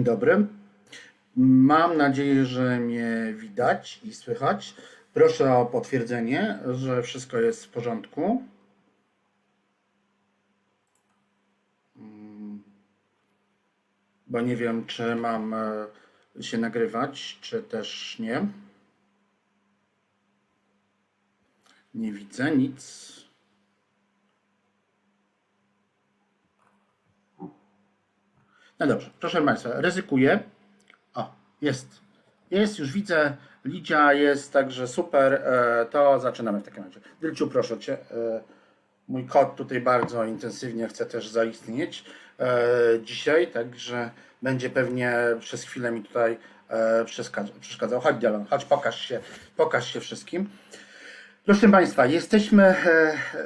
Dzień dobry. Mam nadzieję, że mnie widać i słychać. Proszę o potwierdzenie, że wszystko jest w porządku. Mm, Bo nie wiem, czy mam e, się nagrywać, czy też nie. Nie widzę nic. No dobrze, proszę Państwa, ryzykuję. O, jest. Jest, już widzę. Lidia jest, także super. E, To zaczynamy w takim razie. Dylciu, proszę Cię. e, Mój kot tutaj bardzo intensywnie chce też zaistnieć e, dzisiaj, także będzie pewnie przez chwilę mi tutaj przeszkadza- przeszkadzał. Chodź Dylan, chodź pokaż się, pokaż się wszystkim. Proszę Państwa, jesteśmy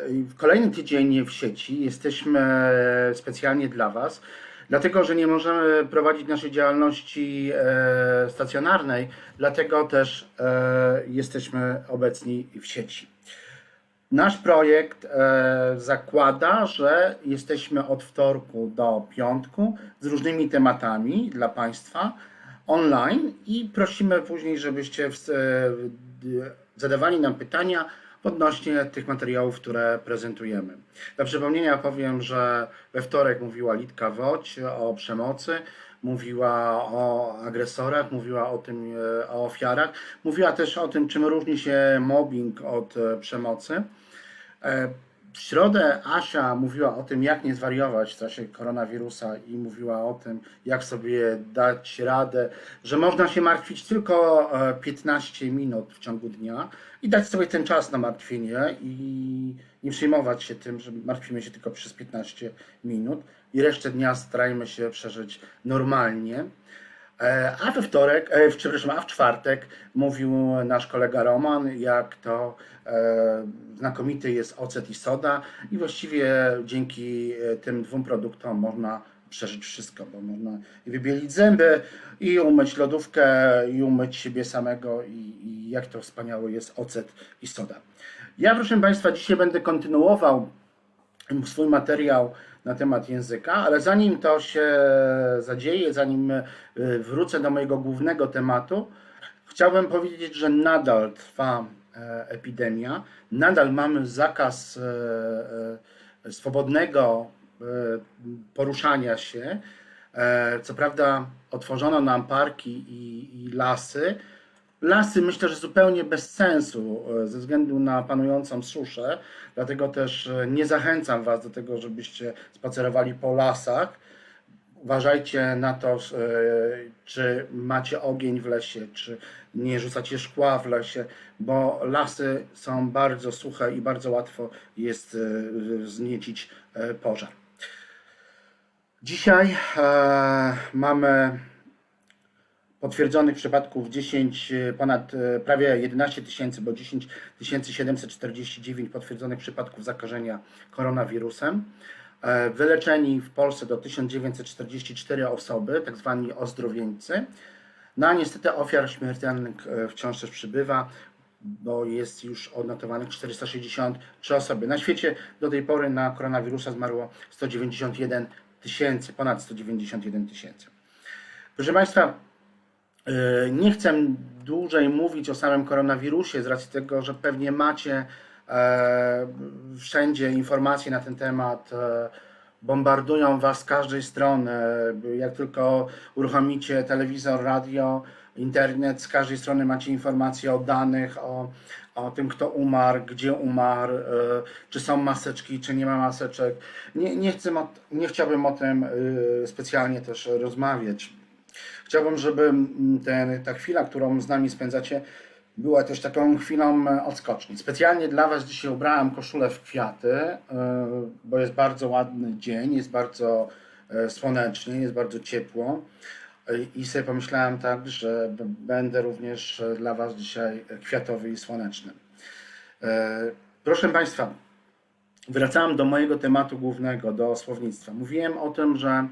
w kolejny tydzień w sieci. Jesteśmy specjalnie dla Was, dlatego że nie możemy prowadzić naszej działalności e, stacjonarnej, dlatego też e, jesteśmy obecni w sieci. Nasz projekt e, zakłada, że jesteśmy od wtorku do piątku z różnymi tematami dla Państwa online i prosimy później, żebyście w, e, zadawali nam pytania odnośnie tych materiałów, które prezentujemy. Dla przypomnienia powiem, że we wtorek mówiła Litka Woć o przemocy, mówiła o agresorach, mówiła o tym, e, o ofiarach, mówiła też o tym, czym różni się mobbing od e, przemocy. E, W środę Asia mówiła o tym, jak nie zwariować w czasie koronawirusa i mówiła o tym, jak sobie dać radę, że można się martwić tylko e, 15 minut w ciągu dnia i dać sobie ten czas na martwienie i nie przejmować się tym, że martwimy się tylko przez 15 minut i resztę dnia starajmy się przeżyć normalnie. E, A we wtorek, e, przepraszam, a w czwartek mówił nasz kolega Roman, jak to e, znakomity jest ocet i soda i właściwie dzięki tym dwóm produktom można przeżyć wszystko, bo można i wybielić zęby, i umyć lodówkę, i umyć siebie samego i, i jak to wspaniały jest ocet i soda. Ja proszę Państwa dzisiaj będę kontynuował swój materiał na temat języka, ale zanim to się zadzieje, zanim y, wrócę do mojego głównego tematu, chciałbym powiedzieć, że nadal trwa e, epidemia, nadal mamy zakaz e, e, swobodnego e, poruszania się. E, Co prawda otworzono nam parki i, i lasy, Lasy myślę, że zupełnie bez sensu e, ze względu na panującą suszę, dlatego też e, nie zachęcam Was do tego, żebyście spacerowali po lasach. Uważajcie na to, e, czy macie ogień w lesie, czy nie rzucacie szkła w lesie, bo lasy są bardzo suche i bardzo łatwo jest wzniecić e, pożar. Dzisiaj mamy potwierdzonych przypadków 10, e, ponad e, prawie 11 tysięcy, bo 10 749 potwierdzonych przypadków zakażenia koronawirusem. E, Wyleczeni w Polsce do 1944 osoby, tak zwani ozdrowieńcy. No a niestety ofiar śmiertelnych wciąż też przybywa, bo jest już odnotowanych 463 osoby. Na świecie do tej pory na koronawirusa zmarło 191 tysięcy, ponad 191 tysięcy. Proszę Państwa, Nie chcę dłużej mówić o samym koronawirusie, z racji tego, że pewnie macie e, wszędzie informacje na ten temat. E, bombardują Was z każdej strony. Jak tylko uruchomicie telewizor, radio, internet, z każdej strony macie informacje o danych, o, o tym, kto umarł, gdzie umarł, e, czy są maseczki, czy nie ma maseczek. Nie, nie, chcę, nie chciałbym o tym e, specjalnie też rozmawiać. Chciałbym, żeby mm, ten, ta chwila, którą z nami spędzacie, była też taką chwilą e, odskoczni. Specjalnie dla Was dzisiaj ubrałem koszulę w kwiaty, e, bo jest bardzo ładny dzień, jest bardzo e, słonecznie, jest bardzo ciepło. I sobie pomyślałem tak, że będę również dla Was dzisiaj kwiatowy i słoneczny. Proszę Państwa, Wracałem do mojego tematu głównego, do słownictwa. Mówiłem o tym, że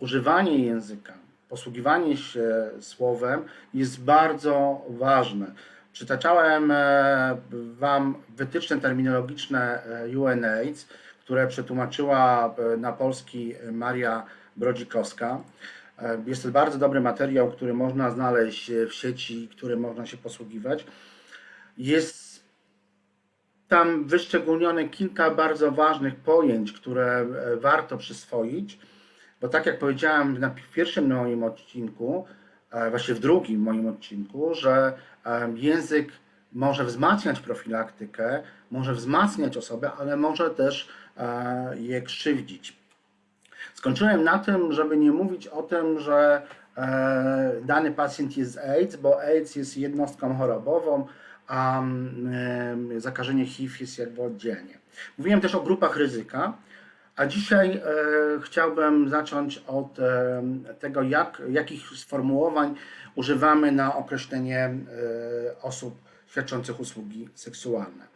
używanie języka, posługiwanie się słowem jest bardzo ważne. Przytaczałem e, Wam wytyczne terminologiczne e, UNAIDS, które przetłumaczyła e, na polski Maria Brodzikowska. Jest to bardzo dobry materiał, który można znaleźć w sieci, który można się posługiwać. Jest tam wyszczególnione kilka bardzo ważnych pojęć, które warto przyswoić, bo tak jak powiedziałem na pi- pierwszym moim odcinku, e, właśnie w drugim moim odcinku, że język może wzmacniać profilaktykę, może wzmacniać osobę, ale może też e, je krzywdzić. Skończyłem na tym, żeby nie mówić o tym, że e, dany pacjent jest AIDS, bo AIDS jest jednostką chorobową, a zakażenie HIV jest jakby oddzielnie. Mówiłem też o grupach ryzyka, a dzisiaj e, chciałbym zacząć od e, tego, jak, jakich sformułowań używamy na określenie e, osób świadczących usługi seksualne.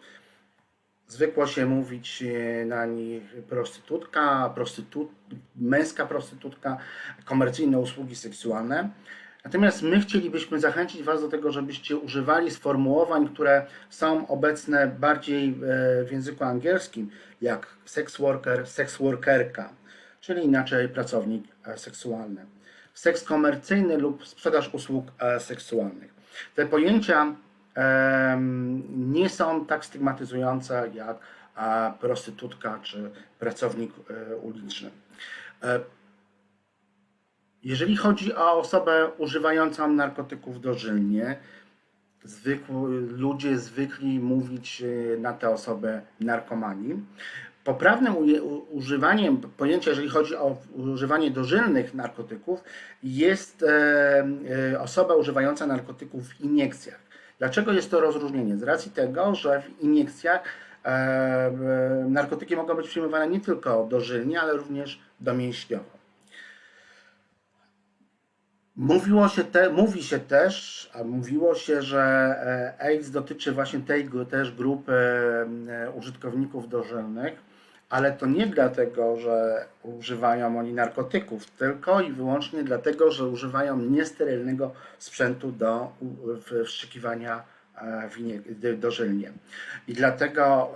Zwykło się mówić e, na nich prostytutka, prostytut, męska prostytutka, komercyjne usługi seksualne. Natomiast my chcielibyśmy zachęcić Was do tego, żebyście używali sformułowań, które są obecne bardziej e, w języku angielskim, jak sex worker, sex workerka, czyli inaczej pracownik e, seksualny. Seks komercyjny lub sprzedaż usług e, seksualnych. Te pojęcia nie są tak stygmatyzujące jak prostytutka czy pracownik uliczny. Jeżeli chodzi o osobę używającą narkotyków dożylnie, zwykły, ludzie zwykli mówić e, na tę osobę narkomani. Poprawnym używaniem pojęcia, jeżeli chodzi o używanie dożylnych narkotyków, jest e, e, osoba używająca narkotyków w iniekcjach. Dlaczego jest to rozróżnienie? Z racji tego, że w iniekcjach e, narkotyki mogą być przyjmowane nie tylko dożylnie, ale również domięśniowo. Mówiło się te, mówi się też, a mówiło się, że e, AIDS dotyczy właśnie tej też grupy e, użytkowników dożylnych, ale to nie dlatego, że używają oni narkotyków, tylko i wyłącznie dlatego, że używają niesterylnego sprzętu do u- w- wszczykiwania e, dożylnie. I dlatego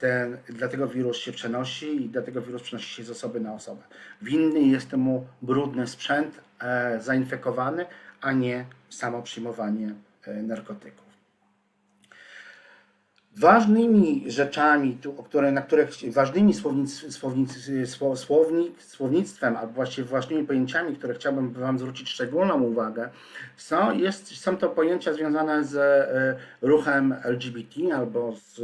ten, dlatego wirus się przenosi i dlatego wirus przenosi się z osoby na osobę. Winny jest temu brudny sprzęt e, zainfekowany, a nie samo przyjmowanie e, narkotyków. Ważnymi rzeczami, tu, które, na które, chci- ważnymi słownic, słownic, sło- słownik, słownictwem, albo właściwie ważnymi pojęciami, które chciałbym Wam zwrócić szczególną uwagę, są, jest, są to pojęcia związane z e, ruchem LGBT, albo z,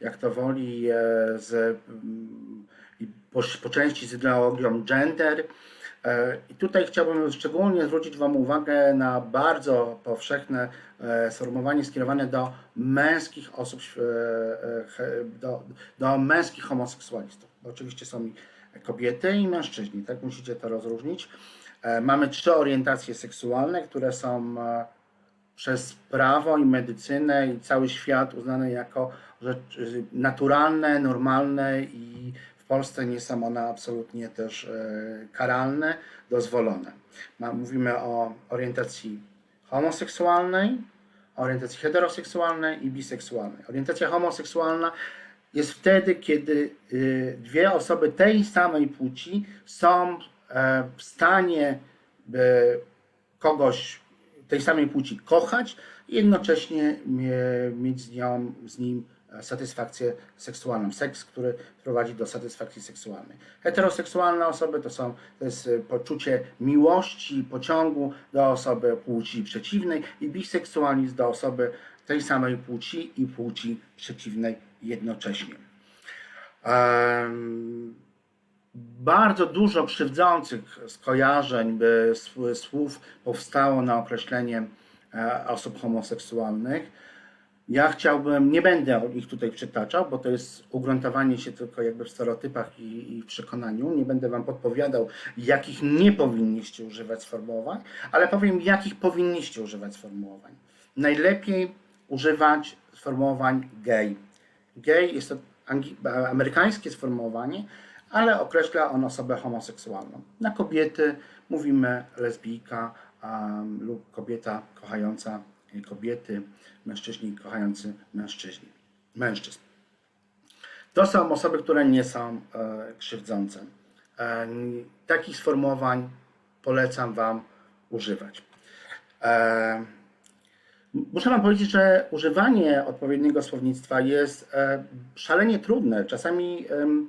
jak to woli, e, z, mm, po, po części z ideologią gender. E, I tutaj chciałbym szczególnie zwrócić Wam uwagę na bardzo powszechne sformułowanie skierowane do męskich osób, e, e, do, do męskich homoseksualistów. Oczywiście są kobiety i mężczyźni, tak musicie to rozróżnić. E, Mamy trzy orientacje seksualne, które są e, przez prawo i medycynę i cały świat uznane jako rzecz naturalne, normalne i w Polsce nie są one absolutnie też e, karalne, dozwolone. Mówimy o orientacji homoseksualnej, orientacji heteroseksualnej i biseksualnej. Orientacja homoseksualna jest wtedy, kiedy y, dwie osoby tej samej płci są e, w stanie kogoś tej samej płci kochać i jednocześnie mie- mieć z nią, z nim satysfakcję seksualną, seks, który prowadzi do satysfakcji seksualnej. Heteroseksualne osoby to są to jest e, poczucie miłości, pociągu do osoby płci przeciwnej i biseksualizm do osoby tej samej płci i płci przeciwnej jednocześnie. Em, bardzo dużo krzywdzących skojarzeń, by sł- słów powstało na określenie e, osób homoseksualnych. Ja chciałbym, nie będę ich tutaj przytaczał, bo to jest ugruntowanie się tylko jakby w stereotypach i, i przekonaniu. Nie będę Wam podpowiadał, jakich nie powinniście używać sformułowań, ale powiem, jakich powinniście używać sformułowań. Najlepiej używać sformułowań gay. Gay jest to amerykańskie sformułowanie, ale określa on osobę homoseksualną. Na kobiety mówimy lesbijka um, lub kobieta kochająca kobiety, mężczyźni kochający mężczyźni, mężczyzn. To są osoby, które nie są e, krzywdzące. E, takich sformułowań polecam Wam używać. E, Muszę Wam powiedzieć, że używanie odpowiedniego słownictwa jest e, szalenie trudne. Czasami em,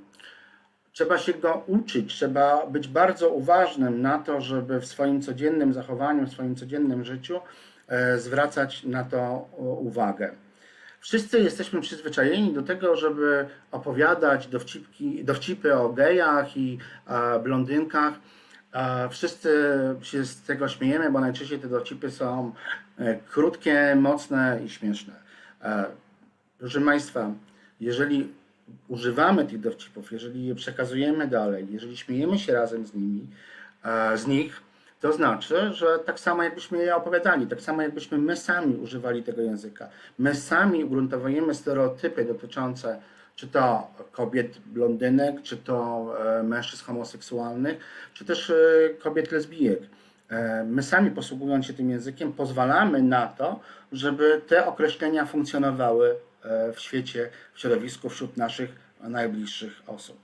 trzeba się go uczyć, trzeba być bardzo uważnym na to, żeby w swoim codziennym zachowaniu, w swoim codziennym życiu e, zwracać na to u- uwagę. Wszyscy jesteśmy przyzwyczajeni do tego, żeby opowiadać dowcipki, dowcipy o gejach i e, blondynkach. E, wszyscy się z tego śmiejemy, bo najczęściej te dowcipy są e, krótkie, mocne i śmieszne. E, proszę Państwa, jeżeli używamy tych dowcipów, jeżeli je przekazujemy dalej, jeżeli śmiejemy się razem z nimi, e, z nich, to znaczy, że tak samo jakbyśmy je opowiadali, tak samo jakbyśmy my sami używali tego języka, my sami ugruntowujemy stereotypy dotyczące czy to kobiet blondynek, czy to e, mężczyzn homoseksualnych, czy też e, kobiet lesbijek. E, My sami posługując się tym językiem, pozwalamy na to, żeby te określenia funkcjonowały w świecie, w środowisku, wśród naszych najbliższych osób.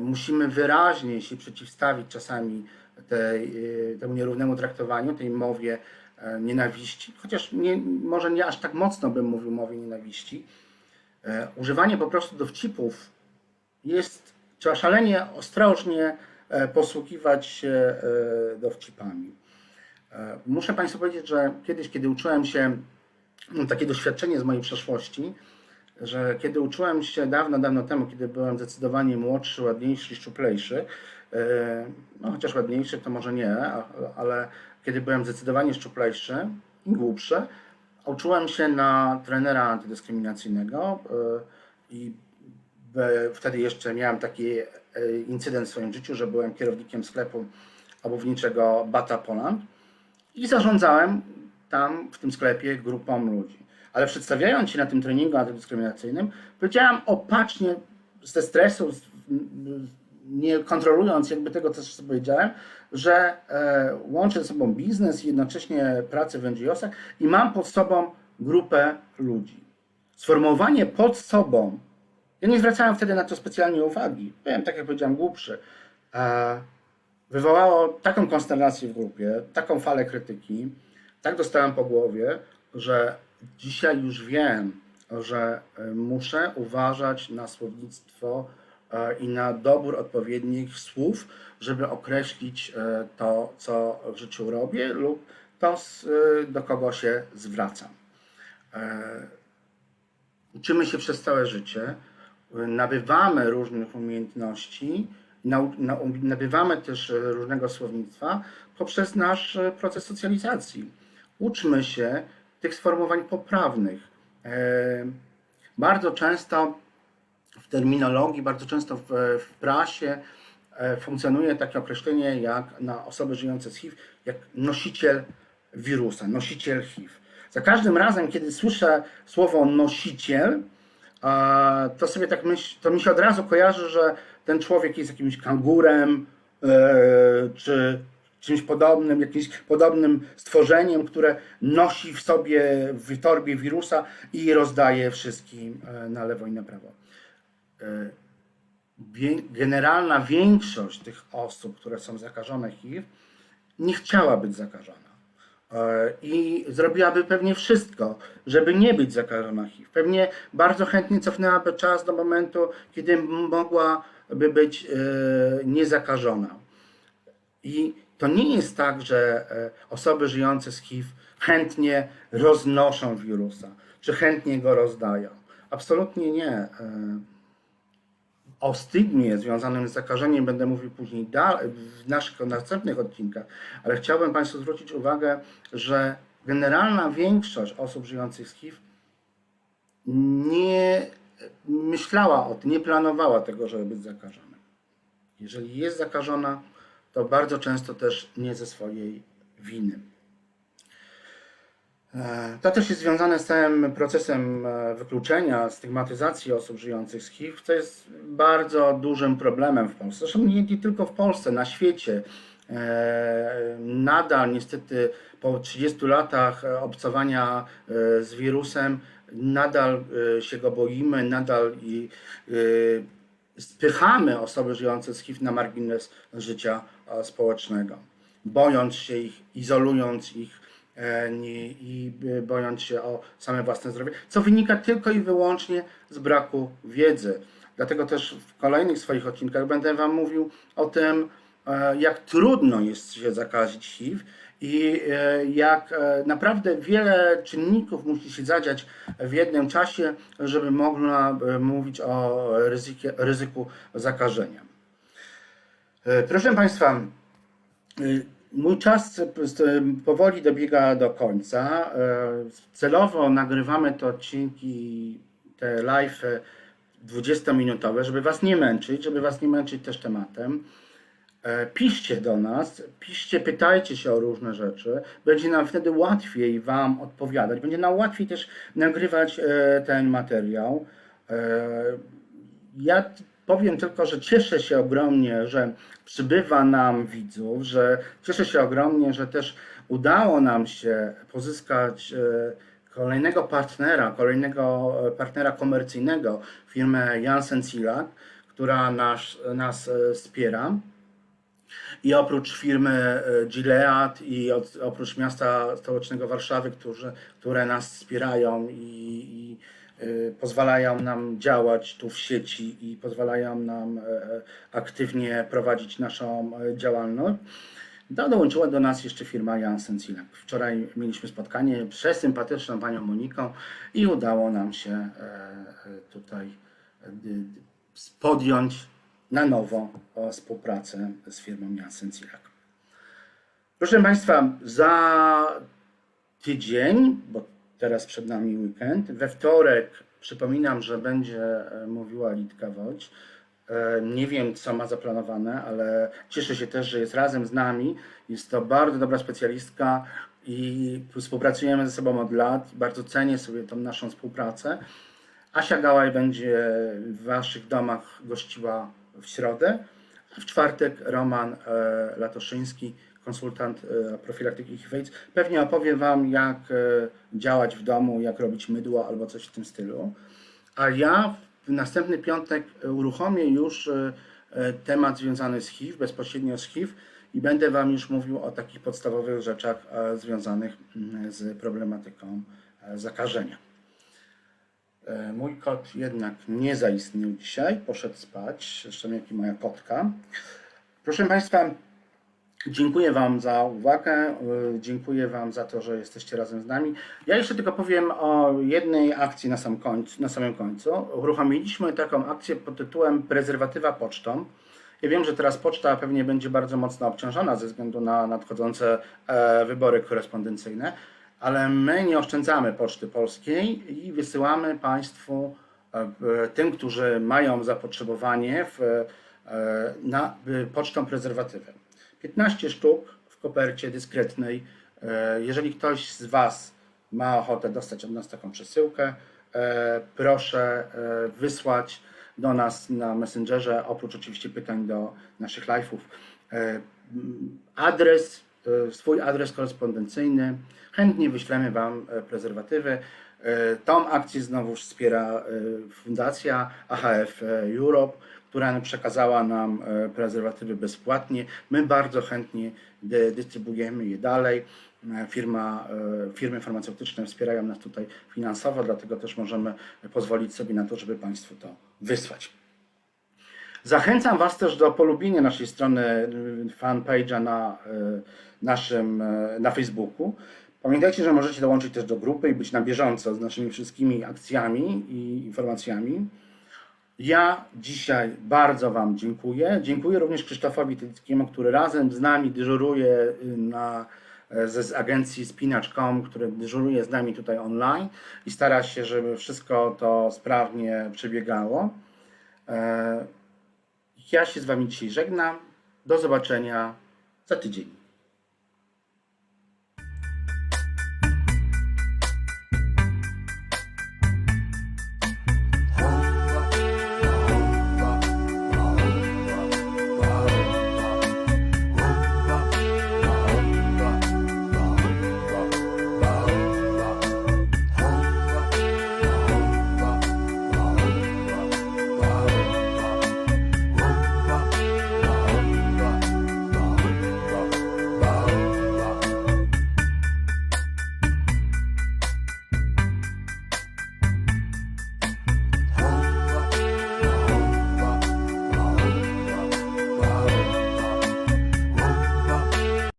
Musimy wyraźnie się przeciwstawić czasami tej, e, temu nierównemu traktowaniu, tej mowie e, nienawiści, chociaż nie, może nie aż tak mocno bym mówił mowie nienawiści. E, Używanie po prostu dowcipów jest, trzeba szalenie ostrożnie e, posługiwać się dowcipami. Muszę Państwu powiedzieć, że kiedyś, kiedy uczyłem się, mam takie doświadczenie z mojej przeszłości, że kiedy uczyłem się dawno, dawno temu, kiedy byłem zdecydowanie młodszy, ładniejszy, szczuplejszy, no chociaż ładniejszy to może nie, ale kiedy byłem zdecydowanie szczuplejszy i głupszy, uczyłem się na trenera antydyskryminacyjnego e, i wtedy jeszcze miałem taki e, incydent w swoim życiu, że byłem kierownikiem sklepu obuwniczego Bata Poland i zarządzałem tam w tym sklepie grupą ludzi. Ale przedstawiając się na tym treningu antydyskryminacyjnym, powiedziałem opacznie, ze stresu, nie kontrolując jakby tego, co sobie powiedziałem, że e, łączę ze sobą biznes i jednocześnie pracę w NGO-sach i mam pod sobą grupę ludzi. Sformułowanie pod sobą, ja nie zwracałem wtedy na to specjalnie uwagi, byłem, tak jak powiedziałem, głupszy, e, wywołało taką konsternację w grupie, taką falę krytyki, tak dostałem po głowie, że dzisiaj już wiem, że e, muszę uważać na słownictwo i na dobór odpowiednich słów, żeby określić e, to, co w życiu robię lub to, e, do kogo się zwracam. E, Uczymy się przez całe życie, nabywamy różnych umiejętności, nau, nabywamy też różnego słownictwa poprzez nasz proces socjalizacji. Uczmy się tych sformułowań poprawnych. E, Bardzo często terminologii, bardzo często w, w prasie e, funkcjonuje takie określenie jak na osoby żyjące z HIV, jak nosiciel wirusa, nosiciel HIV. Za każdym razem, kiedy słyszę słowo nosiciel, to sobie tak myśl, to mi się od razu kojarzy, że ten człowiek jest jakimś kangurem, e, czy czymś podobnym, jakimś podobnym stworzeniem, które nosi w sobie w torbie wirusa i rozdaje wszystkim e, na lewo i na prawo. E, Generalna większość tych osób, które są zakażone HIV, nie chciała być zakażona. E, I zrobiłaby pewnie wszystko, żeby nie być zakażona HIV. Pewnie bardzo chętnie cofnęłaby czas do momentu, kiedy mogłaby być e, niezakażona. I to nie jest tak, że osoby żyjące z HIV chętnie roznoszą wirusa, czy chętnie go rozdają. Absolutnie nie. O stygmie związanym z zakażeniem będę mówił później w naszych następnych odcinkach, ale chciałbym Państwu zwrócić uwagę, że generalna większość osób żyjących z HIV nie myślała o tym, nie planowała tego, żeby być zakażona. Jeżeli jest zakażona, to bardzo często też nie ze swojej winy. E, To też jest związane z całym procesem e, wykluczenia, stygmatyzacji osób żyjących z HIV, co jest bardzo dużym problemem w Polsce. Zresztą nie, nie tylko w Polsce, na świecie. E, Nadal niestety po 30 latach obcowania z wirusem, nadal się go boimy, nadal i spychamy osoby żyjące z HIV na margines życia społecznego. bojąc się ich, izolując ich i e, bojąc się o same własne zdrowie, co wynika tylko i wyłącznie z braku wiedzy. Dlatego też w kolejnych swoich odcinkach będę Wam mówił o tym, e, jak trudno jest się zakazić HIV i e, jak e, naprawdę wiele czynników musi się zadziać w jednym czasie, żeby można e, mówić o ryzyku zakażenia. E, Proszę Państwa, Mój czas powoli dobiega do końca. E, Celowo nagrywamy te odcinki, te live 20-minutowe, żeby Was nie męczyć, żeby Was nie męczyć też tematem. E, Piszcie do nas, piszcie, pytajcie się o różne rzeczy. Będzie nam wtedy łatwiej Wam odpowiadać. Będzie nam łatwiej też nagrywać e, ten materiał. E, Ja powiem tylko, że cieszę się ogromnie, że przybywa nam widzów, że cieszę się ogromnie, że też udało nam się pozyskać e, kolejnego partnera, kolejnego e, partnera komercyjnego, firmę Janssen Silak, która nas, nas e, wspiera. I oprócz firmy Gilead i od, oprócz miasta stołecznego Warszawy, którzy, które nas wspierają i, pozwalają nam działać tu w sieci i pozwalają nam e, e, aktywnie prowadzić naszą e, działalność, do, dołączyła do nas jeszcze firma Janssen Silak. Wczoraj mieliśmy spotkanie z sympatyczną panią Moniką i udało nam się tutaj podjąć na nowo współpracę z firmą Janssen Silak. Proszę Państwa, za tydzień, bo teraz przed nami weekend, we wtorek przypominam, że będzie e, mówiła Litka Wojć. E, Nie wiem, co ma zaplanowane, ale cieszę się też, że jest razem z nami. Jest to bardzo dobra specjalistka i współpracujemy ze sobą od lat. Bardzo cenię sobie tą naszą współpracę. Asia Gałaj będzie w Waszych domach gościła w środę, a w czwartek Roman e, Latoszyński, konsultant e, profilaktyki HIV-AIDS, pewnie opowie Wam, jak e, działać w domu, jak robić mydło albo coś w tym stylu. A ja w następny piątek uruchomię już e, e, temat związany z HIV, bezpośrednio z HIV i będę Wam już mówił o takich podstawowych rzeczach e, związanych mm, z problematyką e, zakażenia. E, Mój kot jednak nie zaistniał dzisiaj, poszedł spać, zresztą jak i moja kotka. Proszę Państwa, dziękuję Wam za uwagę, e, dziękuję Wam za to, że jesteście razem z nami. Ja jeszcze tylko powiem o jednej akcji na, sam końcu, na samym końcu. Uruchomiliśmy taką akcję pod tytułem Prezerwatywa pocztą. Ja wiem, że teraz poczta pewnie będzie bardzo mocno obciążona ze względu na nadchodzące e, wybory korespondencyjne, ale my nie oszczędzamy Poczty Polskiej i wysyłamy Państwu, e, tym, którzy mają zapotrzebowanie, w, e, na pocztą prezerwatywę. 15 sztuk w kopercie dyskretnej. E, Jeżeli ktoś z Was ma ochotę dostać od nas taką przesyłkę, e, proszę e, wysłać do nas na Messengerze, oprócz oczywiście pytań do naszych live'ów, adres, swój adres korespondencyjny. Chętnie wyślemy Wam prezerwatywy. Tą akcję znowu wspiera Fundacja AHF Europe, która przekazała nam e, prezerwatywy bezpłatnie. My bardzo chętnie dy- dystrybuujemy je dalej. E, Firma, e, firmy farmaceutyczne wspierają nas tutaj finansowo, dlatego też możemy pozwolić sobie na to, żeby Państwu to wysłać. Zachęcam Was też do polubienia naszej strony fanpage'a na naszym na Facebooku. Pamiętajcie, że możecie dołączyć też do grupy i być na bieżąco z naszymi wszystkimi akcjami i informacjami. Ja dzisiaj bardzo Wam dziękuję. Dziękuję również Krzysztofowi Tylickiemu, który razem z nami dyżuruje y, na, e, ze z agencji Spinacz.com, który dyżuruje z nami tutaj online i stara się, żeby wszystko to sprawnie przebiegało. E, Ja się z Wami dzisiaj żegnam. Do zobaczenia za tydzień.